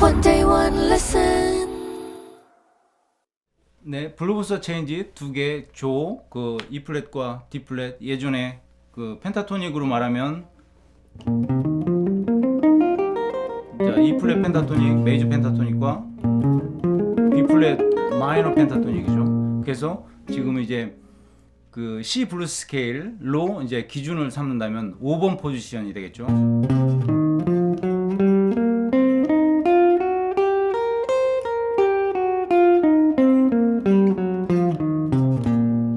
One day, one lesson. 네, 블루부서 체인지 두 개 조, 그 E 플랫과 D 플랫 예전에 그 펜타토닉으로 말하면 자, E 플랫 펜타토닉, 메이저 펜타토닉과 B 플랫 마이너 펜타토닉이죠. 그래서 지금 이제 그 C 블루스 스케일로 이제 기준을 삼는다면 5번 포지션이 되겠죠.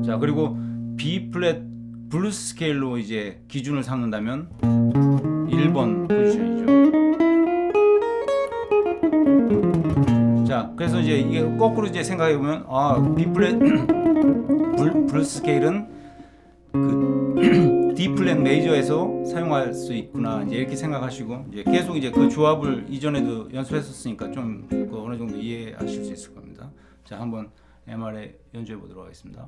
자 그리고 B 플랫 블루스 스케일로 이제 기준을 삼는다면 1번 포지션이죠. 자 그래서 이제 이게 거꾸로 이제 생각해 보면 아 B 플랫 블- 블루스 스케일은 그 D 플랫 메이저에서 사용할 수 있구나 이제 이렇게 생각하시고 이제 계속 이제 그 조합을 이전에도 연습했었으니까 좀그 어느 정도 이해하실 수 있을 겁니다. 자 한번 MR에 연주해 보도록 하겠습니다.